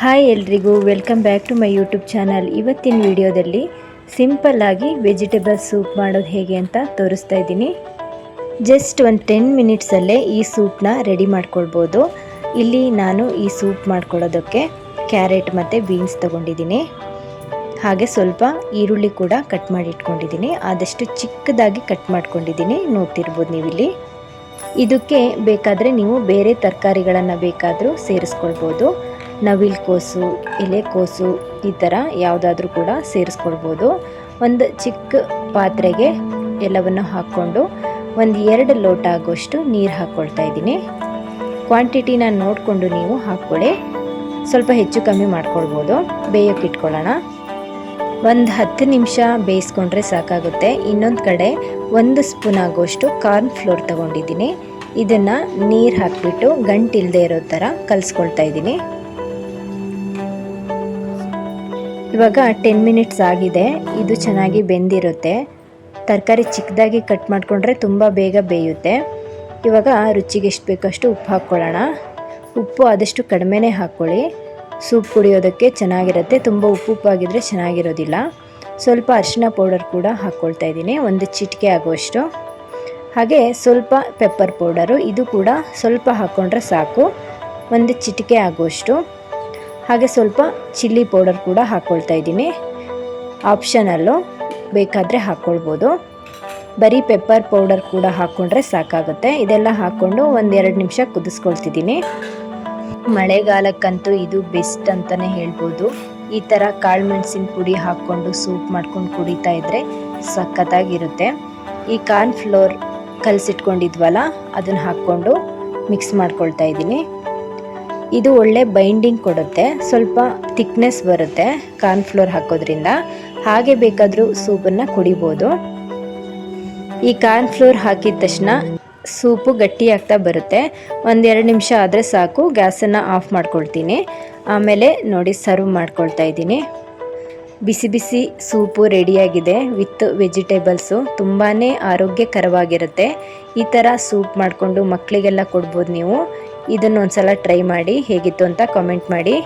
Hi ಎಲ್ರಿಗೂ, welcome back to my YouTube channel. ಇವತ್ತಿನ ವಿಡಿಯೋದಲ್ಲಿ ಸಿಂಪಲ್ ಆಗಿ ವೆಜಿಟೇಬಲ್ ಸೂಪ್ ಮಾಡೋದು ಹೇಗೆ ಅಂತ ತೋರಿಸ್ತಾ ಇದ್ದೀನಿ. ಜಸ್ಟ್ ಒಂದು ಟೆನ್ ಮಿನಿಟ್ಸಲ್ಲೇ ಈ ಸೂಪ್ನ ರೆಡಿ ಮಾಡ್ಕೊಳ್ಬೋದು. ಇಲ್ಲಿ ನಾನು ಈ ಸೂಪ್ ಮಾಡ್ಕೊಳ್ಳೋದಕ್ಕೆ ಕ್ಯಾರೆಟ್ ಮತ್ತು ಬೀನ್ಸ್ ತೊಗೊಂಡಿದ್ದೀನಿ. ಹಾಗೆ ಸ್ವಲ್ಪ ಈರುಳ್ಳಿ ಕೂಡ ಕಟ್ ಮಾಡಿ ಇಟ್ಕೊಂಡಿದ್ದೀನಿ. ಆದಷ್ಟು ಚಿಕ್ಕದಾಗಿ ಕಟ್ ಮಾಡ್ಕೊಂಡಿದ್ದೀನಿ. ನೋಡ್ತಿರ್ಬೋದು ನೀವಿಲ್ಲಿ. ಇದಕ್ಕೆ ಬೇಕಾದರೆ ನೀವು ಬೇರೆ ತರಕಾರಿಗಳನ್ನು ಬೇಕಾದರೂ ಸೇರಿಸ್ಕೊಳ್ಬೋದು. ನವಿಲ್ಕೋಸು ಎಲೆಕೋಸು ಈ ಥರ ಯಾವುದಾದ್ರೂ ಕೂಡ ಸೇರಿಸ್ಕೊಳ್ಬೋದು. ಒಂದು ಚಿಕ್ಕ ಪಾತ್ರೆಗೆ ಎಲ್ಲವನ್ನು ಹಾಕ್ಕೊಂಡು ಒಂದು ಎರಡು ಲೋಟ ಆಗೋಷ್ಟು ನೀರು ಹಾಕ್ಕೊಳ್ತಾ ಇದ್ದೀನಿ. ಕ್ವಾಂಟಿಟಿನ ನೋಡಿಕೊಂಡು ನೀವು ಹಾಕ್ಕೊಳ್ಳಿ ಸ್ವಲ್ಪ ಹೆಚ್ಚು ಕಮ್ಮಿ ಮಾಡ್ಕೊಳ್ಬೋದು. ಬೇಯೋಕೆ ಇಟ್ಕೊಳ್ಳೋಣ. ಒಂದು ಹತ್ತು ನಿಮಿಷ ಬೇಯಿಸ್ಕೊಂಡ್ರೆ ಸಾಕಾಗುತ್ತೆ. ಇನ್ನೊಂದು ಕಡೆ ಒಂದು ಸ್ಪೂನ್ ಆಗೋಷ್ಟು ಕಾರ್ನ್ ಫ್ಲೋರ್ ತೊಗೊಂಡಿದ್ದೀನಿ. ಇದನ್ನು ನೀರು ಹಾಕಿಬಿಟ್ಟು ಗಂಟಿಲ್ಲದೆ ಇರೋ ಥರ ಕಲಿಸ್ಕೊಳ್ತಾ ಇದ್ದೀನಿ. ಇವಾಗ ಟೆನ್ ಮಿನಿಟ್ಸ್ ಆಗಿದೆ. ಇದು ಚೆನ್ನಾಗಿ ಬೆಂದಿರುತ್ತೆ. ತರಕಾರಿ ಚಿಕ್ಕದಾಗಿ ಕಟ್ ಮಾಡಿಕೊಂಡ್ರೆ ತುಂಬ ಬೇಗ ಬೇಯುತ್ತೆ. ಇವಾಗ ರುಚಿಗೆ ಎಷ್ಟು ಬೇಕಷ್ಟು ಉಪ್ಪು ಹಾಕ್ಕೊಳ್ಳೋಣ. ಉಪ್ಪು ಆದಷ್ಟು ಕಡಿಮೆನೇ ಹಾಕ್ಕೊಳ್ಳಿ. ಸೂಪ್ ಕುಡಿಯೋದಕ್ಕೆ ಚೆನ್ನಾಗಿರುತ್ತೆ. ತುಂಬ ಉಪ್ಪು ಉಪ್ಪಾಗಿದ್ದರೆ ಚೆನ್ನಾಗಿರೋದಿಲ್ಲ. ಸ್ವಲ್ಪ ಅರಿಶಿನ ಪೌಡರ್ ಕೂಡ ಹಾಕ್ಕೊಳ್ತಾ ಇದ್ದೀನಿ. ಒಂದು ಚಿಟಿಕೆ ಆಗುವಷ್ಟು. ಹಾಗೆ ಸ್ವಲ್ಪ ಪೆಪ್ಪರ್ ಪೌಡರು. ಇದು ಕೂಡ ಸ್ವಲ್ಪ ಹಾಕ್ಕೊಂಡ್ರೆ ಸಾಕು. ಒಂದು ಚಿಟಿಕೆ ಆಗುವಷ್ಟು. ಹಾಗೆ ಸ್ವಲ್ಪ ಚಿಲ್ಲಿ ಪೌಡರ್ ಕೂಡ ಹಾಕ್ಕೊಳ್ತಾ ಇದ್ದೀನಿ. ಆಪ್ಷನಲ್ಲು ಬೇಕಾದರೆ ಹಾಕ್ಕೊಳ್ಬೋದು ಬರೀ ಪೆಪ್ಪರ್ ಪೌಡರ್ ಕೂಡ ಹಾಕ್ಕೊಂಡ್ರೆ ಸಾಕಾಗುತ್ತೆ. ಇದೆಲ್ಲ ಹಾಕ್ಕೊಂಡು ಒಂದೆರಡು ನಿಮಿಷ ಕುದಿಸ್ಕೊಳ್ತಿದ್ದೀನಿ. ಮಳೆಗಾಲಕ್ಕಂತೂ ಇದು ಬೆಸ್ಟ್ ಅಂತಲೇ ಹೇಳ್ಬೋದು. ಈ ಥರ ಕಾಳುಮೆಣಸಿನ ಪುಡಿ ಹಾಕ್ಕೊಂಡು ಸೂಪ್ ಮಾಡ್ಕೊಂಡು ಕುಡಿತಾ ಇದ್ದರೆ ಸಖತ್ತಾಗಿರುತ್ತೆ. ಈ ಕಾರ್ನ್ ಫ್ಲೋರ್ ಕಲಸಿಟ್ಕೊಂಡಿದ್ವಲ್ಲ ಅದನ್ನು ಹಾಕ್ಕೊಂಡು ಮಿಕ್ಸ್ ಮಾಡ್ಕೊಳ್ತಾ ಇದ್ದೀನಿ. ಇದು ಒಳ್ಳೆ ಬೈಂಡಿಂಗ್ ಕೊಡುತ್ತೆ, ಸ್ವಲ್ಪ ಥಿಕ್ನೆಸ್ ಬರುತ್ತೆ ಕಾರ್ನ್ ಫ್ಲೋರ್ ಹಾಕೋದ್ರಿಂದ. ಹಾಗೆ ಬೇಕಾದರೂ ಸೂಪನ್ನು ಕುಡಿಬೋದು. ಈ ಕಾರ್ನ್ ಫ್ಲೋರ್ ಹಾಕಿದ ತಕ್ಷಣ ಸೂಪು ಗಟ್ಟಿಯಾಗ್ತಾ ಬರುತ್ತೆ. ಒಂದೆರಡು ನಿಮಿಷ ಆದರೆ ಸಾಕು. ಗ್ಯಾಸನ್ನು ಆಫ್ ಮಾಡ್ಕೊಳ್ತೀನಿ. ಆಮೇಲೆ ನೋಡಿ ಸರ್ವ್ ಮಾಡ್ಕೊಳ್ತಾ ಇದ್ದೀನಿ. ಬಿಸಿ ಬಿಸಿ ಸೂಪು ರೆಡಿಯಾಗಿದೆ ವಿತ್ ವೆಜಿಟೇಬಲ್ಸು. ತುಂಬಾ ಆರೋಗ್ಯಕರವಾಗಿರುತ್ತೆ. ಈ ಥರ ಸೂಪ್ ಮಾಡಿಕೊಂಡು ಮಕ್ಕಳಿಗೆಲ್ಲ ಕೊಡ್ಬೋದು ನೀವು. ಇದನ್ನು ಒಂದ್ಸಲ ಟ್ರೈ ಮಾಡಿ ಹೇಗಿತ್ತು ಅಂತ ಕಾಮೆಂಟ್ ಮಾಡಿ.